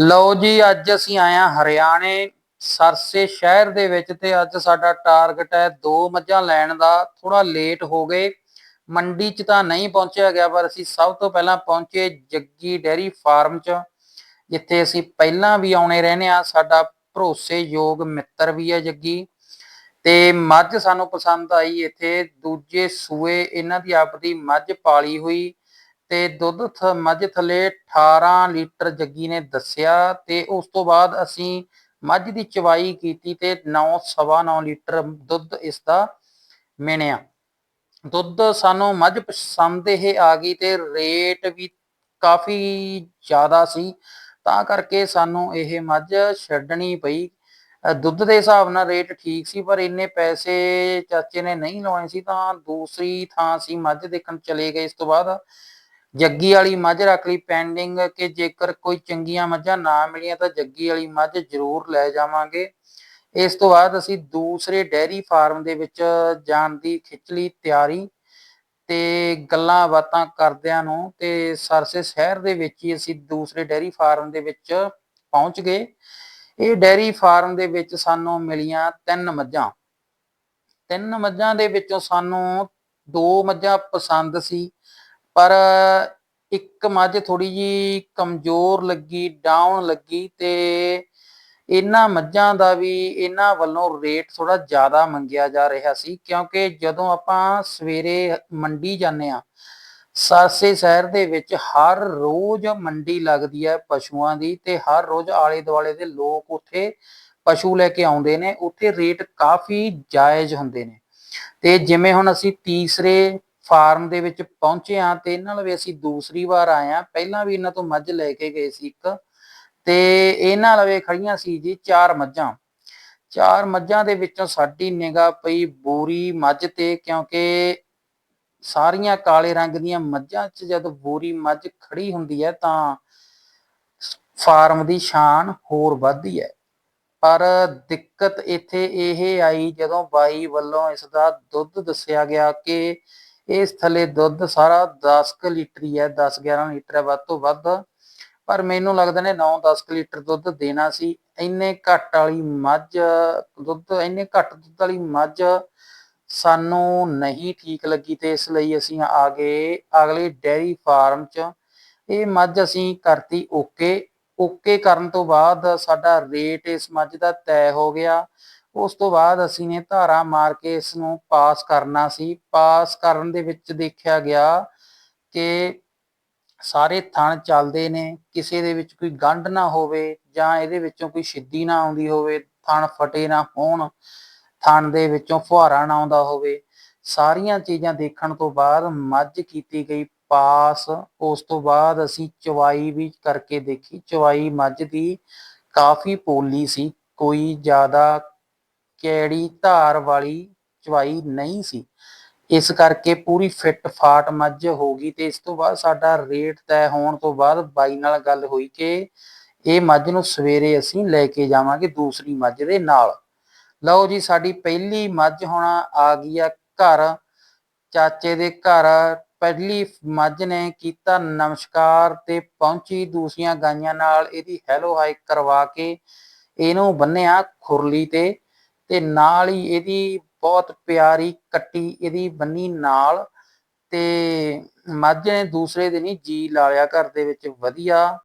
ਲਓ ਜੀ, ਅੱਜ ਅਸੀਂ ਆਏ ਹਾਂ ਹਰਿਆਣੇ ਸਰਸੇ ਸ਼ਹਿਰ ਦੇ ਵਿੱਚ ਤੇ ਅੱਜ ਸਾਡਾ ਟਾਰਗੇਟ ਹੈ ਦੋ ਮੱਝਾਂ ਲੈਣ ਦਾ। ਥੋੜਾ ਲੇਟ ਹੋ ਗਏ, ਮੰਡੀ 'ਚ ਤਾਂ ਨਹੀਂ ਪਹੁੰਚਿਆ ਗਿਆ, ਪਰ ਅਸੀਂ ਸਭ ਤੋਂ ਪਹਿਲਾਂ ਪਹੁੰਚੇ ਜੱਗੀ ਡੈਰੀ ਫਾਰਮ 'ਚ, ਜਿੱਥੇ ਅਸੀਂ ਪਹਿਲਾਂ ਵੀ ਆਉਣੇ ਰਹਿੰਦੇ ਆ ਸਾਡਾ ਭਰੋਸੇਯੋਗ ਮਿੱਤਰ ਵੀ ਹੈ ਜੱਗੀ ਤੇ ਮੱਝ ਸਾਨੂੰ ਪਸੰਦ ਆਈ। ਇੱਥੇ ਦੂਜੇ ਸੂਏ ਇਹਨਾਂ ਦੀ ਆਪਦੀ ਮੱਝ ਪਾਲੀ ਹੋਈ। ਤੇ ਦੁੱਧ ਥ- ਮੱਝ ਥੱਲੇ 18 ਲੀਟਰ ਜੱਗੀ ਨੇ ਦੱਸਿਆ ਤੇ ਉਸ ਤੋਂ ਬਾਅਦ ਅਸੀਂ ਮੱਝ ਦੀ ਚਵਾਈ ਕੀਤੀ ਤੇ 9 ਸਵਾ 9 ਲੀਟਰ ਦੁੱਧ ਇਸ ਦਾ ਮਿਣਿਆ। ਦੁੱਧ ਸਾਨੂੰ ਮੱਝ ਪਸੰਦ ਇਹ ਆ ਗਈ ਤੇ ਰੇਟ ਵੀ ਕਾਫੀ ਜ਼ਿਆਦਾ ਸੀ ਤਾਂ ਕਰਕੇ ਸਾਨੂੰ ਇਹ ਮੱਝ ਛੱਡਣੀ ਪਈ। ਅ, ਦੁੱਧ ਦੇ ਹਿਸਾਬ ਨਾਲ ਰੇਟ ਠੀਕ ਸੀ ਪਰ ਇੰਨੇ ਪੈਸੇ ਚਾਚੇ ਨੇ ਨਹੀਂ ਲਾਉਣੇ ਸੀ ਤਾਂ ਦੂਸਰੀ ਥਾਂ ਅਸੀਂ ਮੱਝ ਦੇਖਣ ਚਲੇ ਗਏ ਇਸ ਤੋਂ ਬਾਅਦ। ਜੱਗੀ ਵਾਲੀ ਮੱਝ ਰੱਖ ਲਈ ਪੈਂਡਿੰਗ ਕਿ ਜੇਕਰ ਕੋਈ ਚੰਗੀਆਂ ਮੱਝਾਂ ਨਾ ਮਿਲੀਆਂ ਤਾਂ ਜੱਗੀ ਵਾਲੀ ਮੱਝ ਜ਼ਰੂਰ ਲੈ ਜਾਵਾਂਗੇ। ਇਸ ਤੋਂ ਬਾਅਦ ਅਸੀਂ ਦੂਸਰੇ ਡੈਰੀ ਫਾਰਮ ਦੇ ਵਿੱਚ ਜਾਣ ਦੀ ਖਿੱਚ ਲਈ ਤਿਆਰੀ ਤੇ ਗੱਲਾਂ ਬਾਤਾਂ ਕਰਦਿਆਂ ਨੂੰ ਤੇ ਸਰਸੇ ਸ਼ਹਿਰ ਦੇ ਵਿੱਚ ਹੀ ਅਸੀਂ ਦੂਸਰੇ ਡੈਰੀ ਫਾਰਮ ਦੇ ਵਿੱਚ ਪਹੁੰਚ ਗਏ। ਇਹ ਡੈਰੀ ਫਾਰਮ ਦੇ ਵਿੱਚ ਸਾਨੂੰ ਮਿਲੀਆਂ ਤਿੰਨ ਮੱਝਾਂ। ਤਿੰਨ ਮੱਝਾਂ ਦੇ ਵਿੱਚੋਂ ਸਾਨੂੰ ਦੋ ਮੱਝਾਂ ਪਸੰਦ ਸੀ। ਪਰ ਇੱਕ ਮੱਝ ਥੋੜੀ ਜੀ ਕਮਜ਼ੋਰ ਲੱਗੀ ਡਾਊਨ ਲੱਗੀ ਤੇ ਇਹਨਾਂ ਮੱਝਾਂ ਦਾ ਵੀ ਇਹਨਾਂ ਵੱਲੋਂ ਰੇਟ ਥੋੜਾ ਜ਼ਿਆਦਾ ਮੰਗਿਆ ਜਾ ਰਿਹਾ ਸੀ ਕਿਉਂਕਿ ਜਦੋਂ ਆਪਾਂ ਸਵੇਰੇ ਮੰਡੀ ਜਾਂਦੇ ਆ ਸਰਸੇ ਸ਼ਹਿਰ ਦੇ ਵਿੱਚ ਹਰ ਰੋਜ਼ ਮੰਡੀ ਲੱਗਦੀ ਹੈ ਪਸ਼ੂਆਂ ਦੀ ਤੇ ਹਰ ਰੋਜ਼ ਆਲੇ ਦੁਆਲੇ ਦੇ ਲੋਕ ਉੱਥੇ ਪਸ਼ੂ ਲੈ ਕੇ ਆਉਂਦੇ ਨੇ, ਉੱਥੇ ਰੇਟ ਕਾਫੀ ਜਾਇਜ਼ ਹੁੰਦੇ ਨੇ। ਤੇ ਜਿਵੇਂ ਹੁਣ ਅਸੀਂ ਤੀਸਰੇ ਫਾਰਮ ਦੇ ਵਿੱਚ ਪਹੁੰਚੇ ਆ ਤੇ ਇਹਨਾਂ ਨਾਲ ਵੀ ਅਸੀਂ ਦੂਸਰੀ ਵਾਰ ਆਏ ਆ ਪਹਿਲਾਂ ਵੀ ਇਹਨਾਂ ਤੋਂ ਮੱਝ ਲੈ ਕੇ ਗਏ ਸੀ ਇੱਕ ਤੇ ਇਹਨਾਂ ਲਵੇ ਖੜੀਆਂ ਸੀ ਜੀ ਚਾਰ ਮੱਝਾਂ। ਚਾਰ ਮੱਝਾਂ ਦੇ ਵਿੱਚੋਂ ਸਾਡੀ ਨਿਗਾਹ ਪਈ ਬੋਰੀ ਮੱਝ ਤੇ ਕਿਉਂਕਿ ਸਾਰੀਆਂ ਕਾਲੇ ਰੰਗ ਦੀਆਂ ਮੱਝਾਂ 'ਚ ਜਦ ਬੋਰੀ ਮੱਝ ਖੜੀ ਹੁੰਦੀ ਹੈ ਤਾਂ ਫਾਰਮ ਦੀ ਸ਼ਾਨ ਹੋਰ ਵੱਧਦੀ ਹੈ। ਪਰ ਦਿੱਕਤ ਇੱਥੇ ਇਹ ਆਈ ਜਦੋਂ ਬਾਈ ਵੱਲੋਂ ਇਸ ਦਾ ਦੁੱਧ ਦੱਸਿਆ ਗਿਆ ਕਿ ਇਸ ਥੱਲੇ ਦੁੱਧ ਸਾਰਾ 10 ਕੁ ਲੀਟਰ ਹੀ ਹੈ 10 11 ਲੀਟਰ ਹੈ ਵੱਧ ਤੋਂ ਵੱਧ। ਪਰ ਮੈਨੂੰ ਲੱਗਦਾ ਨੇ 9-10 ਲੀਟਰ ਦੁੱਧ ਦੇਣਾ ਸੀ। ਇੰਨੇ ਘੱਟ ਵਾਲੀ ਮੱਝ, ਦੁੱਧ, ਇੰਨੇ ਘੱਟ ਦੁੱਧ ਵਾਲੀ ਮੱਝ ਸਾਨੂੰ ਨਹੀਂ ਠੀਕ ਲੱਗੀ ਤੇ ਇਸ ਲਈ ਅਸੀਂ ਆ ਗਏ ਅਗਲੇ ਡੈਰੀ ਫਾਰਮ 'ਚ ਇਹ ਮੱਝ ਅਸੀਂ ਕਰਤੀ ਓਕੇ। ਓਕੇ ਕਰਨ ਤੋਂ ਬਾਅਦ ਸਾਡਾ ਰੇਟ ਇਸ ਮੱਝ ਦਾ ਤੈਅ ਹੋ ਗਿਆ। ਉਸ ਤੋਂ ਬਾਅਦ ਅਸੀਂ ਨੇ ਧਾਰਾ ਮਾਰ ਕੇ ਇਸ ਨੂੰ ਪਾਸ ਕਰਨਾ ਸੀ। ਪਾਸ ਕਰਨ ਦੇ ਵਿੱਚ ਦੇਖਿਆ ਗਿਆ ਕਿ ਸਾਰੇ ਥਣ ਚੱਲਦੇ ਨੇ, ਕਿਸੇ ਦੇ ਵਿੱਚ ਕੋਈ ਗੰਢ ਨਾ ਹੋਵੇ ਜਾਂ ਇਹਦੇ ਵਿੱਚੋਂ ਕੋਈ ਸਿੱਧੀ ਨਾ ਆਉਂਦੀ ਹੋਵੇ, ਥਣ ਫਟੇ ਨਾ ਹੋਣ, ਥਣ ਦੇ ਵਿੱਚੋਂ ਫੁਹਾਰਾ ਨਾ ਆਉਂਦਾ ਹੋਵੇ। ਸਾਰੀਆਂ ਚੀਜ਼ਾਂ ਦੇਖਣ ਤੋਂ ਬਾਅਦ ਮੱਝ ਕੀਤੀ ਗਈ ਪਾਸ। ਉਸ ਤੋਂ ਬਾਅਦ ਅਸੀਂ ਚਵਾਈ ਵੀ ਕਰਕੇ ਦੇਖੀ। ਚਵਾਈ ਮੱਝ ਦੀ ਕਾਫੀ ਪੋਲੀ ਸੀ। ਕੋਈ ਜ਼ਿਆਦਾ ਕਿਹੜੀ ਧਾਰ ਵਾਲੀ ਚਵਾਈ ਨਹੀਂ ਸੀ। ਇਸ ਕਰਕੇ ਪੂਰੀ ਫਿੱਟ ਫਾਟ ਮੱਝ ਹੋ ਗਈ ਤੇ ਇਸ ਤੋਂ ਬਾਅਦ ਸਾਡਾ ਰੇਟ ਤੈਅ ਹੋਣ ਤੋਂ ਬਾਅਦ ਬਾਈ ਨਾਲ ਗੱਲ ਹੋਈ ਕਿ ਇਹ ਮੱਝ ਨੂੰ ਸਵੇਰੇ ਅਸੀਂ ਲੈ ਕੇ ਜਾਵਾਂਗੇ ਦੂਸਰੀ ਮੱਝ ਦੇ ਨਾਲ। ਲਓ ਜੀ, ਸਾਡੀ ਪਹਿਲੀ ਮੱਝ ਹੁਣ ਆ ਗਈ ਆ ਘਰ। ਚਾਚੇ ਦੇ ਘਰ ਪਹਿਲੀ ਮੱਝ ਨੇ ਕੀਤਾ ਨਮਸਕਾਰ ਤੇ ਪਹੁੰਚੀ ਦੂਸਰੀਆਂ ਗਾਈਆਂ ਨਾਲ। ਇਹਦੀ ਹੈਲੋ ਹਾਈ ਕਰਵਾ ਕੇ ਇਹਨੂੰ ਬੰਨਿਆ ਖੁਰਲੀ ਤੇ ਤੇ ਨਾਲ ਹੀ ਇਹਦੀ ਬਹੁਤ ਪਿਆਰੀ ਕੱਟੀ ਇਹਦੀ ਬੰਨੀ ਨਾਲ ਤੇ ਮੱਝ ਨੇ ਦੂਸਰੇ ਦਿਨ ਹੀ ਜੀ ਲਾ ਲਿਆ ਘਰ ਦੇ ਵਿੱਚ, ਵਧੀਆ।